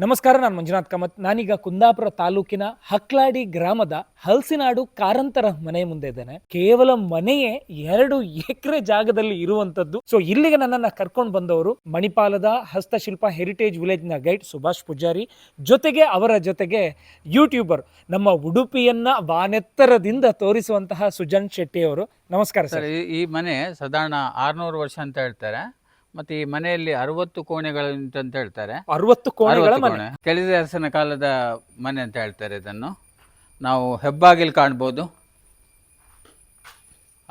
ನಮಸ್ಕಾರ, ನಾನು ಮಂಜುನಾಥ್ ಕಾಮತ್. ನಾನೀಗ ಕುಂದಾಪುರ ತಾಲೂಕಿನ ಹಕ್ಲಾಡಿ ಗ್ರಾಮದ ಹಲ್ಸಿನಾಡು ಕಾರಂತರ ಮನೆ ಮುಂದೆ ಇದ್ದೇನೆ. ಕೇವಲ ಮನೆಯೇ ಎರಡು ಎಕರೆ ಜಾಗದಲ್ಲಿ ಇರುವಂತದ್ದು. ಸೊ ಇಲ್ಲಿಗೆ ನನ್ನನ್ನ ಕರ್ಕೊಂಡು ಬಂದವರು ಮಣಿಪಾಲದ ಹಸ್ತಶಿಲ್ಪ ಹೆರಿಟೇಜ್ ವಿಲೇಜ್ನ ಗೈಡ್ ಸುಭಾಷ್ ಪೂಜಾರಿ. ಜೊತೆಗೆ ಅವರ ಜೊತೆಗೆ ಯೂಟ್ಯೂಬರ್ ನಮ್ಮ ಉಡುಪಿಯನ್ನ ವಾನೆತ್ತರದಿಂದ ತೋರಿಸುವಂತಹ ಸುಜನ್ ಶೆಟ್ಟಿ ಅವರು ನಮಸ್ಕಾರ ಸರ್. ಈ ಮನೆ ಸಾಧಾರಣ ಆರ್ನೂರು ವರ್ಷ ಅಂತ ಹೇಳ್ತಾರೆ. ಮತ್ತೆ ಈ ಮನೆಯಲ್ಲಿ ಅರವತ್ತು ಕೋಣೆಗಳು ಅಂತ ಹೇಳ್ತಾರೆ. ಅರವತ್ತು ಕೋಣೆಗಳ ಅರವತ್ತು ಮನೆ. ಕೋಣೆ. ಕೆಳದಿ ಅರಸನ ಕಾಲದ ಮನೆ ಅಂತ ಹೇಳ್ತಾರೆ ಇದನ್ನು. ನಾವು ಹೆಬ್ಬಾಗಿಲು ಕಾಣ್ಬೋದು.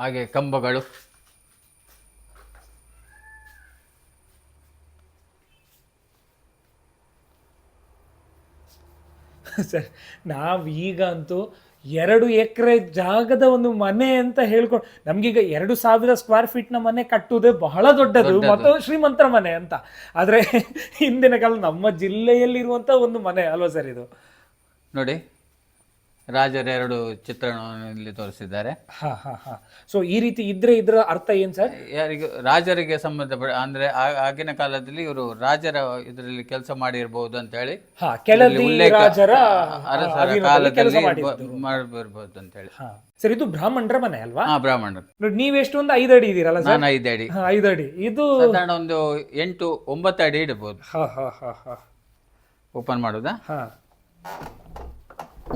ಹಾಗೆ ಕಂಬಗಳು. ಸರ್ ನಾವೀಗ ಅಂತೂ ಎರಡು ಎಕರೆ ಜಾಗದ ಒಂದು ಮನೆ ಅಂತ ಹೇಳ್ಕೊಂಡು ನಮ್ಗೀಗ ಎರಡು ಸಾವಿರ ಸ್ಕ್ವೇರ್ ಫೀಟ್ನ ಮನೆ ಕಟ್ಟುವುದೇ ಬಹಳ ದೊಡ್ಡದು ಮತ್ತು ಶ್ರೀಮಂತರ ಮನೆ ಅಂತ. ಆದ್ರೆ ಹಿಂದಿನ ಕಾಲ ನಮ್ಮ ಜಿಲ್ಲೆಯಲ್ಲಿರುವಂತ ಒಂದು ಮನೆ ಅಲ್ವಾ ಸರ್ ಇದು? ನೋಡಿ ರಾಜರ ಎರಡು ಚಿತ್ರಣವನ್ನು ಇಲ್ಲಿ ತೋರಿಸಿದ್ದಾರೆ. ಹಾ ಹಾ ಹಾ. ಸೊ ಈ ರೀತಿ ಇದ್ರೆ ಇದ್ರ ಅರ್ಥ ಏನ್ ಸರ್? ಯಾರಿಗೆ ರಾಜರಿಗೆ ಸಂಬಂಧಪಟ್ಟ ಅಂದ್ರೆ ಆ- ಆಗಿನ ಕಾಲದಲ್ಲಿ ಇವರು ರಾಜರ ಇದರಲ್ಲಿ ಕೆಲಸ ಮಾಡಿರ್ಬಹುದು ಅಂತ ಹೇಳಿ ಹಾ ಕೆಳದಿ ಉಲ್ಲೇಖ ರಾಜರ ಅರಸರ ಅಧೀನದಲ್ಲಿ ಕೆಲಸ ಕಾಲದಲ್ಲಿ ಮಾಡಿದ್ದು ಮಾಡಿರ್ಬೋದು. ಅಂತ ಹೇಳಿ. ಹಾ. ಸರ್ ಇದು ಬ್ರಾಹ್ಮಣರ ಮನೆ ಅಲ್ವಾ? ಹಾ ಬ್ರಾಹ್ಮಣರು. ನೋಡಿ ನೀವೆಷ್ಟು ಒಂದು ಐದು ಅಡಿ ಇದೀರಲ್ಲ ಸರ್? ನಾನು ಐದು ಅಡಿ. ಹಾ, ಐದು ಅಡಿ. ಇದು ಸಾಧಾರಣ ಒಂದು ಎಂಟು ಒಂಬತ್ತು ಅಡಿ ಇಡಬಹುದು ಹಾ ಹಾ ಹಾ ಹಾ. ಓಪನ್ ಮಾಡುದಾ? ಹಾ.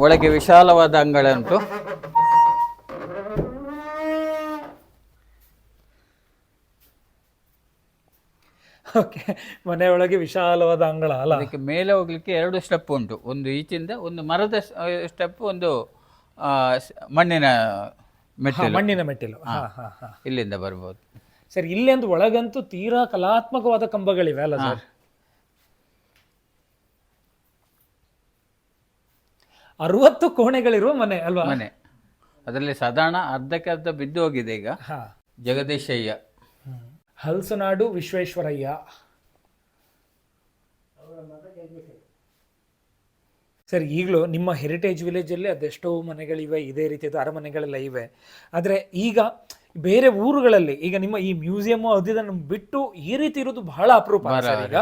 ಒಳಗೆ ವಿಶಾಲವಾದ ಅಂಗಳ ಉಂಟು ಓಕೆ ಮನೆಯೊಳಗೆ ವಿಶಾಲವಾದ ಅಂಗಳ ಅಲ್ಲ? ಅದಕ್ಕೆ ಮೇಲೆ ಹೋಗ್ಲಿಕ್ಕೆ ಎರಡು ಸ್ಟೆಪ್ ಉಂಟು. ಒಂದು ಈಚಿಂದ ಒಂದು ಮರದ ಸ್ಟೆಪ್ ಒಂದು ಮಣ್ಣಿನ ಮೆಟ್ಟಿಲು. ಮಣ್ಣಿನ ಮೆಟ್ಟಿಲು. ಹಾ. ಹಾ ಹಾ ಇಲ್ಲಿಂದ ಬರ್ಬೋದು. ಸರ್ ಇಲ್ಲಿ ಅಂತೂ ಒಳಗಂತೂ ತೀರಾ ಕಲಾತ್ಮಕವಾದ ಕಂಬಗಳಿವೆ ಅಲ್ಲ ಸರ್? ಅರವತ್ತು ಕೋಣೆಗಳಿರುವ ಮನೆ ಅಲ್ವಾ? ಮನೆ. ಅದರಲ್ಲಿ ಸಾಧಾರಣ ಅರ್ಧಕ್ಕೆ ಅರ್ಧ ಬಿದ್ದು ಹೋಗಿದೆ ಈಗ. ಹಾ. ಜಗದೀಶಯ್ಯ. ಹಲಸನಾಡು ವಿಶ್ವೇಶ್ವರಯ್ಯ. ಸರ್ ಈಗಲೂ ನಿಮ್ಮ ಹೆರಿಟೇಜ್ ವಿಲೇಜಲ್ಲಿ ಅದೆಷ್ಟೋ ಮನೆಗಳಿವೆ ಇದೇ ರೀತಿಯಾದ ಅರಮನೆಗಳೆಲ್ಲ ಇವೆ. ಆದರೆ ಈಗ ಬೇರೆ ಊರುಗಳಲ್ಲಿ ಈಗ ನಿಮ್ಮ ಈ ಮ್ಯೂಸಿಯಂ ಅದನ್ನು ಬಿಟ್ಟು ಈ ರೀತಿ ಇರೋದು ಬಹಳ ಅಪರೂಪ ಸರ್ ಈಗ?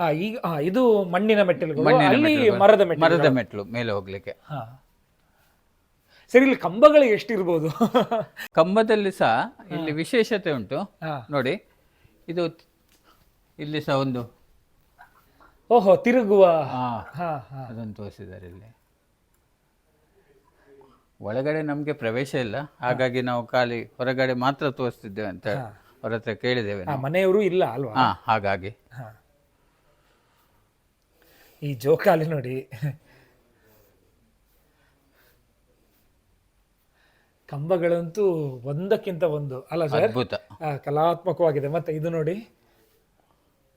ಈಗ ಇದು ಮಣ್ಣಿನ ಮಣ್ಣಿನ ಅಲ್ಲಿ ಮೆಟ್ಟಿಲು. ಮರದ ಮೆಟ್ಟಿಲು ಮರದ ಮೆಟ್ಲು ಮೇಲೆ ಹೋಗ್ಲಿಕ್ಕೆ. ಹಾ. ಸರ್ ಇಲ್ಲಿ ಕಂಬಗಳು ಎಷ್ಟಿರ್ಬೋದು? ಕಂಬದಲ್ಲಿ ಸಹ ಇಲ್ಲಿ ವಿಶೇಷತೆ ಉಂಟು. ಹಾ. ನೋಡಿ ಇದು ಇಲ್ಲಿ ಸಹ ಒಂದು. ಓಹೋ ತಿರುಗುವ. ಆ, ಹಾ ಹಾ. ಅದನ್ನು ತೋರಿಸಿದ್ದಾರೆ ಇಲ್ಲಿ. ಒಳಗಡೆ ನಮಗೆ ಪ್ರವೇಶ ಇಲ್ಲ. ಹಾಗಾಗಿ ನಾವು ಖಾಲಿ ಹೊರಗಡೆ ಮಾತ್ರ ತೋರಿಸ್ತಿದ್ದೇವೆ ಅಂತ ಅವ್ರ ಹತ್ರ ಕೇಳಿದ್ದೇವೆ ಆ ಮನೆಯವರು ಇಲ್ಲ ಅಲ್ವಾ? ಹಾ ಹಾಗಾಗಿ. ಹಾ. ಈ ಜೋಕಾಲಿ ನೋಡಿ. ಕಂಬಗಳಂತೂ ಒಂದಕ್ಕಿಂತ ಒಂದು. ಅಲ್ಲ ಸರ್? ಅದ್ಭುತ. ಕಲಾತ್ಮಕವಾಗಿದೆ. ಮತ್ತೆ ಇದು ನೋಡಿ.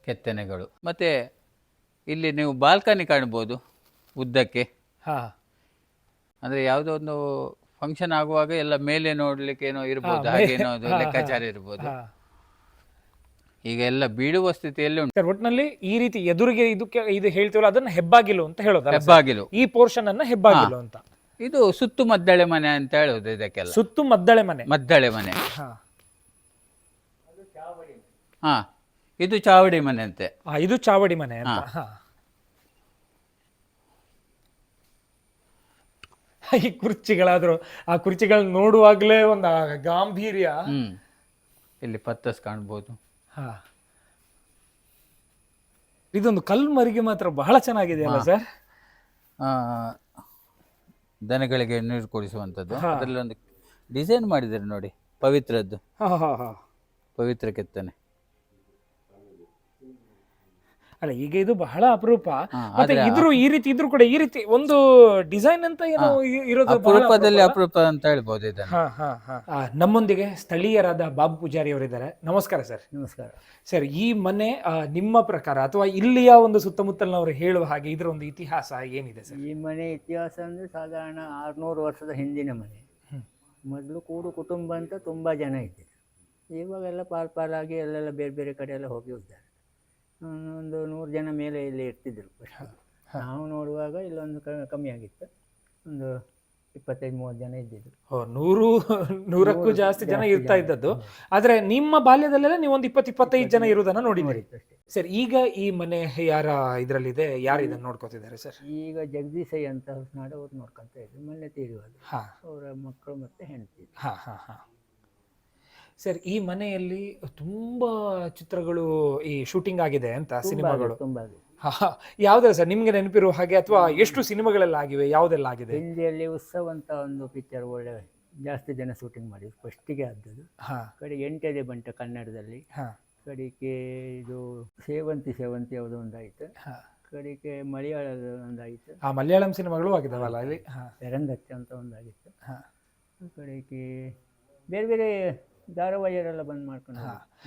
ಕೆತ್ತನೆಗಳು. ಮತ್ತೆ ಇಲ್ಲಿ ನೀವು ಬಾಲ್ಕನಿ ಕಾಣ್ಬೋದು ಉದ್ದಕ್ಕೆ. ಹಾ. ಅಂದ್ರೆ ಯಾವುದೋ ಒಂದು ಫಂಕ್ಷನ್ ಆಗುವಾಗ ಎಲ್ಲ ಮೇಲೆ ನೋಡ್ಲಿಕ್ಕೆ ಏನೋ ಇರ್ಬೋದು ಹಾಗೇನೋ ಅದು ಲೆಕ್ಕಾಚಾರ ಇರ್ಬೋದು. ಹಾ. ಈಗ ಎಲ್ಲ ಬೀಳುವ ಸ್ಥಿತಿಯಲ್ಲಿ ಉಂಟು. ಸರ್ ಒಟ್ಟಿನಲ್ಲಿ ಈ ರೀತಿ ಎದುರಿಗೆ ಇದಕ್ಕೆ ಇದು ಹೇಳ್ತೀವಲ್ಲ ಅದನ್ನ ಹೆಬ್ಬಾಗಿಲು ಅಂತ ಹೇಳೋದು ಹೆಬ್ಬಾಗಿಲು. ಈ ಪೋರ್ಷನ್ ಅನ್ನ ಹೆಬ್ಬಾಗಿಲು ಅಂತ. ಇದು ಸುತ್ತು ಮದ್ದಳೆ ಮನೆ ಅಂತ ಹೇಳೋದು ಇದಕ್ಕೆಲ್ಲ. ಸುತ್ತು ಮದ್ದಳೆ ಮನೆ. ಮದ್ದಳೆ ಮನೆ. ಹಾ. ಹಾ ಇದು ಚಾವಡಿ ಮನೆ ಅಂತೆ. ಆ, ಇದು ಚಾವಡಿ ಮನೆ ಅಂತ. ಹಾ. ಈ ಕುರ್ಚಿಗಳಾದ್ರು ಆ ಕುರ್ಚಿಗಳನ್ನ ನೋಡುವಾಗಲೇ ಒಂದು ಆ ಗಾಂಭೀರ್ಯ. ಹ್ಮ್. ಇಲ್ಲಿ ಪತ್ತಸ್ ಕಾಣ್ಬೋದು. ಹಾ. ಇದೊಂದು ಕಲ್ಮರಿಗೆ ಮಾತ್ರ ಬಹಳ ಚೆನ್ನಾಗಿದೆ ಅಲ್ಲ ಸರ್? ಆ, ದನಗಳಿಗೆ ನೀರು ಕೊಡಿಸುವಂಥದ್ದು. ಅದರಲ್ಲಿ ಒಂದು ಡಿಸೈನ್ ಮಾಡಿದ್ದಾರೆ ನೋಡಿ ಪವಿತ್ರದ್ದು. ಹಾ ಹಾ ಹಾ. ಪವಿತ್ರ ಕೆತ್ತನೆ. ಅಲ್ಲ ಈಗ ಇದು ಬಹಳ ಅಪರೂಪ. ಮತ್ತೆ ಇದ್ರು ಈ ರೀತಿ ಇದ್ರು ಕೂಡ ಈ ರೀತಿ ಒಂದು ಡಿಸೈನ್ ಅಂತ ಏನೋ ಇರೋದು ಬಹಳ ಅಪರೂಪದಲ್ಲಿ ಅಪರೂಪ. ಅಂತ ಹೇಳ್ಬೋದು ಇದನ್ನು. ಹಾ ಹಾ ಹಾ. ಆ, ನಮ್ಮೊಂದಿಗೆ ಸ್ಥಳೀಯರಾದ ಬಾಬು ಪೂಜಾರಿ ಅವರಿದ್ದಾರೆ. ನಮಸ್ಕಾರ ಸರ್. ನಮಸ್ಕಾರ. ಸರ್ ಈ ಮನೆ ಆ, ನಿಮ್ಮ ಪ್ರಕಾರ ಅಥವಾ ಇಲ್ಲಿಯ ಒಂದು ಸುತ್ತಮುತ್ತಲಿನವರು ಹೇಳುವ ಹಾಗೆ ಇದರ ಒಂದು ಇತಿಹಾಸ ಏನಿದೆ ಸರ್? ಈ ಮನೆ ಇತಿಹಾಸ ಅಂದ್ರೆ ಸಾಧಾರಣ ಆರ್ನೂರು ವರ್ಷದ ಹಿಂದಿನ ಮನೆ. ಮೊದಲು ಕೂಡು ಕುಟುಂಬ ಅಂತ ತುಂಬಾ ಜನ ಇದ್ದಾರೆ ಇವಾಗೆಲ್ಲ ಪಾಲ್ ಪಾಲಾಗಿ ಎಲ್ಲೆಲ್ಲ ಬೇರೆ ಬೇರೆ ಕಡೆ ಎಲ್ಲ ಹೋಗಿ ಹೋಗ್ತಾರೆ ಒಂದು ನೂರು ಜನ ಮೇಲೆ ಇಲ್ಲಿ ಇರ್ತಿದ್ರು. ನಾವು ನೋಡುವಾಗ ಇಲ್ಲೊಂದು ಕಮ್ಮಿ ಆಗಿತ್ತು. ಒಂದು ಇಪ್ಪತ್ತೈದು ಮೂವತ್ತು ಜನ ಇದ್ದಿದ್ರು. ನೂರು ನೂರಕ್ಕೂ ಜಾಸ್ತಿ ಜನ ಇರ್ತಾ ಇದ್ದದ್ದು. ಆದ್ರೆ ನಿಮ್ಮ ಬಾಲ್ಯದಲ್ಲೆಲ್ಲ ನೀವು ಒಂದು ಇಪ್ಪತ್ತು ಇಪ್ಪತ್ತೈದು ಜನ ಇರುವುದನ್ನು ನೋಡಿದ್ರಿ ನೋಡಿದ್ದು ಸರ್ ಈಗ ಈ ಮನೆ ಯಾರ ಇದರಲ್ಲಿದೆ? ಯಾರು ಇದನ್ನ ನೋಡ್ಕೋತಿದ್ದಾರೆ ಸರ್? ಈಗ ಜಗದೀಶಯ್ಯ ಅಂತ ಹೊಸನಾಡು ಅವ್ರು ನೋಡ್ಕೊಂತ ಇದ್ರು ಮೊನ್ನೆ ಹಾ. ಅವರ ಮಕ್ಕಳು ಮತ್ತೆ ಹೆಂಡತಿ ಹಾ ಹಾ ಹಾ. ಸರ್ ಈ ಮನೆಯಲ್ಲಿ ತುಂಬಾ ಚಿತ್ರಗಳು ಈ ಶೂಟಿಂಗ್ ಆಗಿದೆ ಅಂತ ಸಿನಿಮಾಗಳು. ತುಂಬಾ ಹಾ. ಸರ್ ನಿಮ್ಗೆ ನೆನಪಿರುವ ಹಾಗೆ ಅಥವಾ ಎಷ್ಟು ಸಿನಿಮಾಗಳೆಲ್ಲ ಆಗಿವೆ ಯಾವ್ದೆಲ್ಲ ಆಗಿದೆ? ಹಿಂದಿಯಲ್ಲಿ ಉತ್ಸವ ಅಂತ ಒಂದು ಪಿಕ್ಚರ್ ಒಳ್ಳೆ ಜಾಸ್ತಿ ಜನ ಶೂಟಿಂಗ್ ಮಾಡಿದ್ರು ಫಸ್ಟಿಗೆ ಆದದ್ದು ಹಾ. ಕಡೆ ಎಂಟದೇ ಬಂಟ ಕನ್ನಡದಲ್ಲಿ. ಹಾ. ಕಡೆಗೆ ಇದು ಸೇವಂತಿ ಸೇವಂತಿ ಯಾವುದೋ ಒಂದಾಯಿತು. ಹಾ. ಕಡೆಗೆ ಮಲಯಾಳದ ಒಂದಾಯಿತು. ಆ ಮಲಯಾಳಂ ಸಿನಿಮಾಗಳು ಆಗಿದಾವಲ್ಲ ಅಲ್ಲಿ? ಹಾ. ಪೆರಂದಚ್ಚ ಅಂತ ಒಂದಾಗಿತ್ತು. ಹಾ. ಕಡೆಗೆ ಬೇರೆ ಬೇರೆ ಧಾರಾವಾಹಿಯರೆಲ್ಲ ಬಂದ್ ಮಾಡ್ಕೊಂಡು.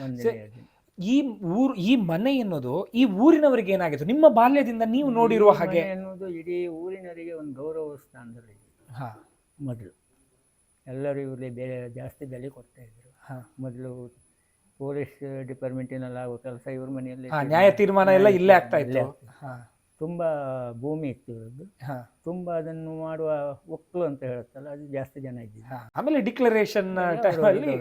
ಒಂದೇ ಈ ಊರು ಈ ಮನೆ ಎನ್ನುವುದು ಈ ಊರಿನವರಿಗೆ ಏನಾಗಿತ್ತು? ನಿಮ್ಮ ಬಾಲ್ಯದಿಂದ ನೀವು ನೋಡಿರುವ ಹಾಗೆ? ಅನ್ನೋದು ಇಡೀ ಊರಿನವರಿಗೆ ಒಂದು ಗೌರವ ಸ್ಥಾನದಲ್ಲಿ ಹಾ. ಮೊದಲು. ಎಲ್ಲರೂ ಇವರಿಗೆ ಬೇರೆ ಜಾಸ್ತಿ ಬೆಲೆ ಕೊಡ್ತಾ ಇದ್ರು. ಹಾ. ಮೊದಲು ಪೊಲೀಸ್ ಡಿಪಾರ್ಟ್ಮೆಂಟಿನಲ್ಲಿ ಆಗೋ ಕೆಲಸ ಇವ್ರ ಮನೆಯಲ್ಲಿ ನ್ಯಾಯ ತೀರ್ಮಾನ ಎಲ್ಲ ಇಲ್ಲೇ ಆಗ್ತಾ ಇಲ್ಲೇ ತುಂಬಾ ಭೂಮಿ ಇತ್ತು ಇವ್ರದ್ದು ಹಾ. ತುಂಬಾ ಅದನ್ನು ಮಾಡುವ ಒಕ್ಕಲು ಅಂತ ಹೇಳುತ್ತಲ್ಲ ಅದು ಜಾಸ್ತಿ ಜನ ಇದ್ದಿದ್ದು. ಆಮೇಲೆ ಡಿಕ್ಲರೇಷನ್ ಟೈಮಲ್ಲಿ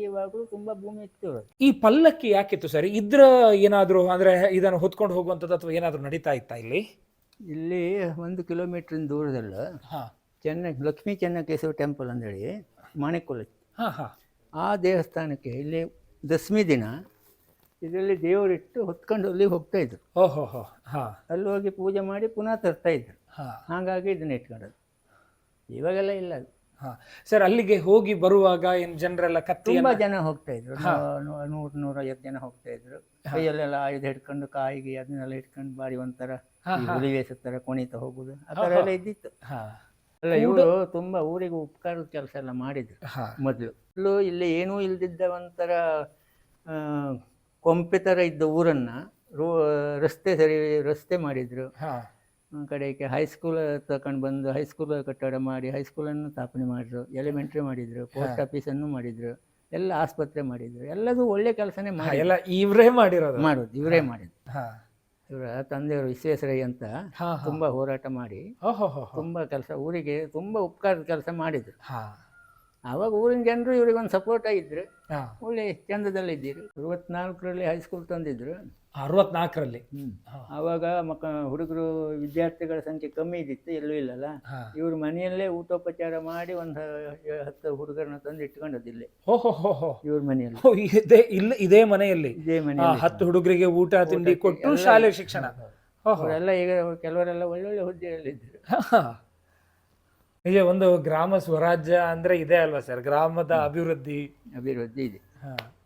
ಈವಾಗಲೂ ತುಂಬಾ ಭೂಮಿ ಇತ್ತು ಇವ್ರದ್ದು ಈ ಪಲ್ಲಕ್ಕಿ ಯಾಕಿತ್ತು ಸರ್? ಇದ್ರ ಏನಾದರೂ ಅಂದ್ರೆ ಇದನ್ನು ಹೊತ್ಕೊಂಡು ಹೋಗುವಂಥದ್ದು ಅಥವಾ ಏನಾದರೂ ನಡೀತಾ ಇತ್ತಾ ಇಲ್ಲಿ? ಇಲ್ಲಿ ಒಂದು ಕಿಲೋಮೀಟರ್ ದೂರದಲ್ಲ. ಹಾ. ಚೆನ್ನ ಲಕ್ಷ್ಮೀ ಚೆನ್ನಕೇಶವ ಟೆಂಪಲ್ ಅಂದೇಳಿ ಮಾಣಿಕುಲ ಹಾ ಹಾ. ಆ ದೇವಸ್ಥಾನಕ್ಕೆ ಇಲ್ಲಿ ದಶಮಿ ದಿನ ಇದರಲ್ಲಿ ದೇವರಿಟ್ಟು ಹೊತ್ಕೊಂಡು ಅಲ್ಲಿ ಹೋಗ್ತಾ ಇದ್ರು. ಓಹೋ ಹೋ ಹಾ. ಅಲ್ಲಿ ಹೋಗಿ ಪೂಜೆ ಮಾಡಿ ಪುನಃ ತರ್ತಾ ಇದ್ರು. ಹಾ. ಹಾಗಾಗಿ ಇದನ್ನ ಇಟ್ಕೊಂಡದ್ದು. ಇವಾಗೆಲ್ಲ ಇಲ್ಲ ಅದು. ಹಾ. ಸರ್ ಅಲ್ಲಿಗೆ ಹೋಗಿ ಬರುವಾಗ ಏನು ಜನರೆಲ್ಲ ಕತ್ತಿ ತುಂಬ ಜನ ಹೋಗ್ತಾ ಇದ್ರು. ನೂರು ನೂರ ನೂರೈವತ್ತು ಜನ ಹೋಗ್ತಾ ಇದ್ರು. ಕೈಯಲ್ಲೆಲ್ಲ ಆಯುಧ ಹಿಡ್ಕೊಂಡು ಕಾಯಿಗೆ ಅದನ್ನೆಲ್ಲ ಇಟ್ಕೊಂಡು ಬಾರಿ ಒಂಥರ ಈ ಹುಲಿ ವೇಷದ ಥರ ಕುಣಿತ ಹೋಗುದು. ಆ ಥರ ಎಲ್ಲ ಇದ್ದಿತ್ತು. ಹಾ. ಅಲ್ಲ ಇವರು ತುಂಬಾ ಊರಿಗೆ ಉಪಕಾರದ ಕೆಲಸ ಎಲ್ಲ ಮಾಡಿದ್ರು ಮೊದಲು. ಇಲ್ಲೂ ಇಲ್ಲಿ ಏನೂ ಇಲ್ದಿದ್ದ ಒಂಥರ ಕೊಂಪೆ ಥರ ಇದ್ದ ಊರನ್ನ ರೋ ರಸ್ತೆ ಸರಿ ರಸ್ತೆ ಮಾಡಿದ್ರು. ಕಡೆಗೆ ಹೈಸ್ಕೂಲ್ ತಗೊಂಡು ಬಂದು ಹೈಸ್ಕೂಲ್ ಕಟ್ಟಡ ಮಾಡಿ ಹೈಸ್ಕೂಲನ್ನು ಸ್ಥಾಪನೆ ಮಾಡಿದ್ರು. ಎಲಿಮೆಂಟ್ರಿ ಮಾಡಿದ್ರು ಪೋಸ್ಟ್ ಆಫೀಸನ್ನು ಮಾಡಿದ್ರು ಎಲ್ಲ ಆಸ್ಪತ್ರೆ ಮಾಡಿದ್ರು. ಎಲ್ಲದೂ ಒಳ್ಳೆ ಕೆಲಸನೇ ಮಾಡಿ ಎಲ್ಲ ಇವ್ರೇ ಮಾಡಿರೋದು. ಮಾಡೋದು ಇವರೇ ಮಾಡಿದ್ರು. ಇವರ ತಂದೆಯವರು ವಿಶ್ವೇಶ್ವರಯ್ಯ ಅಂತ ತುಂಬಾ ಹೋರಾಟ ಮಾಡಿ ತುಂಬಾ ಕೆಲಸ ಊರಿಗೆ ತುಂಬಾ ಉಪಕಾರದ ಕೆಲಸ ಮಾಡಿದ್ರು. ಹಾ. ಆವಾಗ ಊರಿನ ಜನರು ಇವ್ರಿಗೆ ಒಂದು ಸಪೋರ್ಟ್ ಆಗಿದ್ರು ಒಳ್ಳೆ ಚಂದದಲ್ಲಿದ್ದೀರಿ. ಅರವತ್ನಾಲ್ಕರಲ್ಲಿ ಹೈಸ್ಕೂಲ್ ತಂದಿದ್ರು. ಅರವತ್ನಾಲ್ಕರಲ್ಲಿ? ಆವಾಗ ಮಕ್ಕ ಹುಡುಗರು ವಿದ್ಯಾರ್ಥಿಗಳ ಸಂಖ್ಯೆ ಕಮ್ಮಿ ಇದ್ದಿತ್ತು ಎಲ್ಲೂ ಇಲ್ಲಲ್ಲ. ಇವ್ರ ಮನೆಯಲ್ಲೇ ಊಟೋಪಚಾರ ಮಾಡಿ ಒಂದು ಹತ್ತು ಹುಡುಗರನ್ನ ತಂದು ಇಟ್ಕೊಂಡದಿಲ್ಲ ಇವ್ರ ಮನೆಯಲ್ಲಿ. ಇದೇ ಇಲ್ಲ ಇದೇ ಮನೆಯಲ್ಲಿ. ಇದೇ ಮನೆ ಮನೆಯಲ್ಲಿ. ಹತ್ತು ಹುಡುಗರಿಗೆ ಊಟ ತಿಂಡಿ ಕೊಟ್ಟು ಶಾಲೆ ಶಿಕ್ಷಣ. ಅವರೆಲ್ಲ ಈಗ ಕೆಲವರೆಲ್ಲ ಒಳ್ಳೊಳ್ಳೆ ಹುದ್ದೆಯಲ್ಲಿದ್ದರು. ನಿಜ ಒಂದು ಗ್ರಾಮ ಸ್ವರಾಜ್ಯ ಅಂದ್ರೆ ಇದೆ ಅಲ್ವಾ ಸರ್? ಗ್ರಾಮದ ಅಭಿವೃದ್ಧಿ. ಅಭಿವೃದ್ಧಿ ಇದೆ. ಹಾ.